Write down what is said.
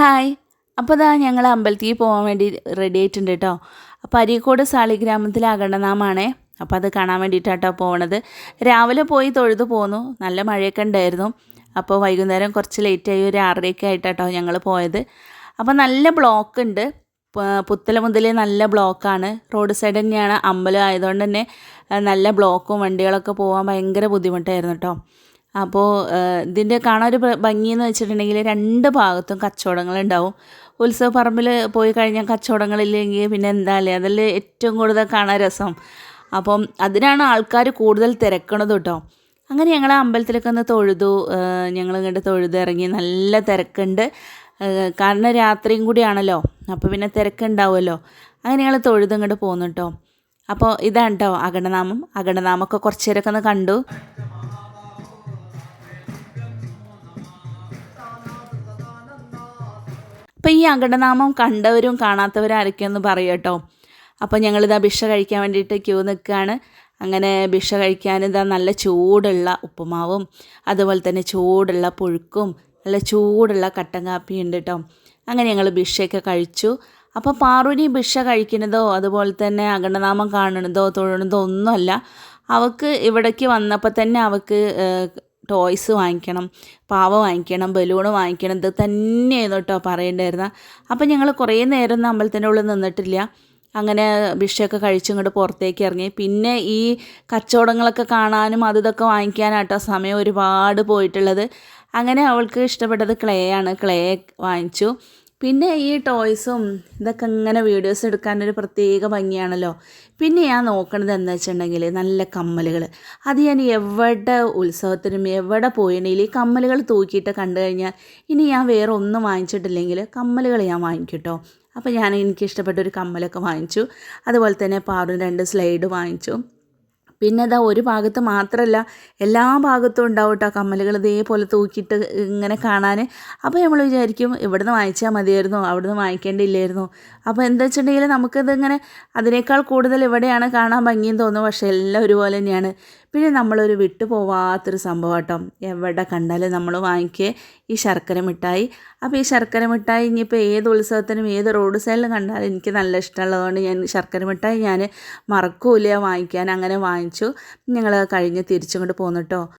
Hi. അപ്പോൾ ഇതാ ഞങ്ങൾ അമ്പലത്തിൽ പോകാൻ വേണ്ടി റെഡി ആയിട്ടുണ്ട് കേട്ടോ അപ്പോൾ അരീക്കോട് സാളിഗ്രാമത്തിലെ അകണ്ടനാമാണേ അപ്പോൾ അത് കാണാൻ വേണ്ടിയിട്ടാട്ടോ പോണത് രാവിലെ പോയി തൊഴുതു പോന്നു. നല്ല മഴയൊക്കെ ഉണ്ടായിരുന്നു. അപ്പോൾ വൈകുന്നേരം കുറച്ച് ലേറ്റായി ഒരു ആറരയൊക്കെ ആയിട്ടാട്ടോ ഞങ്ങൾ പോയത്. അപ്പോൾ നല്ല ബ്ലോക്ക് ഉണ്ട്. പുത്തല മുതൽ നല്ല ബ്ലോക്കാണ് റോഡ് സൈഡ് തന്നെയാണ് അമ്പലം ആയതുകൊണ്ട് തന്നെ നല്ല ബ്ലോക്കും വണ്ടികളൊക്കെ പോകാൻ ഭയങ്കര ബുദ്ധിമുട്ടായിരുന്നു കേട്ടോ അപ്പോൾ ഇതിന്റെ കാണാൻ ഒരു ഭംഗിയെന്ന് വെച്ചിട്ടുണ്ടെങ്കിൽ രണ്ട് ഭാഗത്തും കച്ചവടങ്ങളുണ്ടാവും. ഉത്സവ പറമ്പിൽ പോയി കഴിഞ്ഞാൽ കച്ചവടങ്ങളില്ലെങ്കിൽ പിന്നെ എന്താ അല്ലേ? അതിൽ ഏറ്റവും കൂടുതൽ കാണാൻ രസം. അപ്പം അതിനാണ് ആൾക്കാർ കൂടുതൽ തിരക്കണത് കേട്ടോ അങ്ങനെ ഞങ്ങൾ അമ്പലത്തിലൊക്കെ ഒന്ന് തൊഴുതു. ഞങ്ങൾ ഇങ്ങോട്ട് തൊഴുത് ഇറങ്ങി നല്ല തിരക്കുണ്ട്. കാരണം രാത്രിയും കൂടിയാണല്ലോ. അപ്പോൾ പിന്നെ തിരക്കുണ്ടാവുമല്ലോ. അങ്ങനെ ഞങ്ങൾ തൊഴുത് ഇങ്ങോട്ട് പോന്നു കേട്ടോ അപ്പോൾ ഇതാണ് കേട്ടോ അഗണനാമം അഗണനാമൊക്കെ കുറച്ച് നേരമൊക്കെ ഒന്ന് കണ്ടു. അപ്പോൾ ഈ അകടനാമം കണ്ടവരും കാണാത്തവരും ആരൊക്കെയെന്ന് പറയും കേട്ടോ. അപ്പോൾ ഞങ്ങളിതാ ഭിക്ഷ കഴിക്കാൻ വേണ്ടിയിട്ട് ക്യൂ നിൽക്കുകയാണ്. അങ്ങനെ ഭിക്ഷ കഴിക്കാൻ ഇതാ നല്ല ചൂടുള്ള ഉപ്പുമാവും അതുപോലെ തന്നെ ചൂടുള്ള പുഴുക്കും നല്ല ചൂടുള്ള കട്ടൻ കാപ്പിയും ഉണ്ട് കേട്ടോ. അങ്ങനെ ഞങ്ങൾ ഭിക്ഷയൊക്കെ കഴിച്ചു. അപ്പോൾ ഈ ഭിക്ഷ കഴിക്കുന്നതോ അതുപോലെ തന്നെ അകണ്ടനാമം കാണുന്നതോ തൊഴുന്നതോ ഒന്നുമല്ല. അവൾക്ക് ഇവിടേക്ക് വന്നപ്പോൾ തന്നെ അവൾക്ക് ടോയ്സ് വാങ്ങിക്കണം പാവ വാങ്ങിക്കണം ബലൂണ് വാങ്ങിക്കണം ഇത് തന്നെയായിരുന്നു കേട്ടോ പറയേണ്ടായിരുന്ന. അപ്പം ഞങ്ങൾ കുറേ നേരം അമ്പലത്തിന്റെ ഉള്ളിൽ നിന്നിട്ടില്ല. അങ്ങനെ ഭിക്ഷയൊക്കെ കഴിച്ചിങ്ങോട്ട് പുറത്തേക്ക് ഇറങ്ങി. പിന്നെ ഈ കച്ചവടങ്ങളൊക്കെ കാണാനും അത് ഇതൊക്കെ സമയം ഒരുപാട് പോയിട്ടുള്ളത്. അങ്ങനെ അവൾക്ക് ഇഷ്ടപ്പെട്ടത് ക്ലേ ആണ്. ക്ലേ വാങ്ങിച്ചു. പിന്നെ ഈ ടോയ്സും ഇതൊക്കെ ഇങ്ങനെ വീഡിയോസ് എടുക്കാനൊരു പ്രത്യേക ഭംഗിയാണല്ലോ. പിന്നെ ഞാൻ നോക്കണത് എന്താ വെച്ചിട്ടുണ്ടെങ്കിൽ നല്ല കമ്മലുകൾ അത് ഞാൻ എവിടെ ഉത്സവത്തിനും എവിടെ പോയിട്ടുണ്ടെങ്കിൽ ഈ കമ്മലുകൾ തൂക്കിയിട്ട് കണ്ടു കഴിഞ്ഞാൽ ഇനി ഞാൻ വേറെ ഒന്നും വാങ്ങിച്ചിട്ടില്ലെങ്കിൽ കമ്മലുകൾ ഞാൻ വാങ്ങിക്കും അപ്പോൾ ഞാൻ എനിക്ക് ഇഷ്ടപ്പെട്ട ഒരു കമ്മലൊക്കെ വാങ്ങിച്ചു. അതുപോലെ തന്നെ പാറും രണ്ട് സ്ലൈഡ് വാങ്ങിച്ചു. പിന്നെ ഇതാ ഒരു ഭാഗത്ത് മാത്രമല്ല എല്ലാ ഭാഗത്തും ഉണ്ടാവും കേട്ടോ കമ്മലുകൾ ഇതേപോലെ തൂക്കിയിട്ട് ഇങ്ങനെ കാണാൻ. അപ്പോൾ നമ്മൾ വിചാരിക്കും ഇവിടുന്ന് വാങ്ങിച്ചാൽ മതിയായിരുന്നു അവിടുന്ന് വാങ്ങിക്കേണ്ടിയില്ലായിരുന്നു അപ്പോൾ എന്താ വെച്ചിട്ടുണ്ടെങ്കിൽ നമുക്കിതിങ്ങനെ അതിനേക്കാൾ കൂടുതൽ ഇവിടെയാണ് കാണാൻ ഭംഗിയും തോന്നുന്നു. പക്ഷേ എല്ലാം ഒരുപോലെ തന്നെയാണ്. പിന്നെ നമ്മളൊരു വിട്ടു പോവാത്തൊരു സംഭവം കേട്ടോ എവിടെ കണ്ടാലും നമ്മൾ വാങ്ങിക്കുക ഈ ശർക്കര മിഠായി. അപ്പോൾ ഈ ശർക്കര മിഠായി ഇനിയിപ്പോൾ ഏത് ഉത്സവത്തിനും ഏത് റോഡ് സൈഡിലും കണ്ടാലും എനിക്ക് നല്ല ഇഷ്ടമുള്ളതുകൊണ്ട് ഞാൻ ശർക്കര മിഠായി ഞാൻ മറക്കൂല വാങ്ങിക്കാൻ. അങ്ങനെ വാങ്ങിച്ചു. ഞങ്ങൾ കഴിഞ്ഞ് തിരിച്ചുകൊണ്ട് പോന്നു കേട്ടോ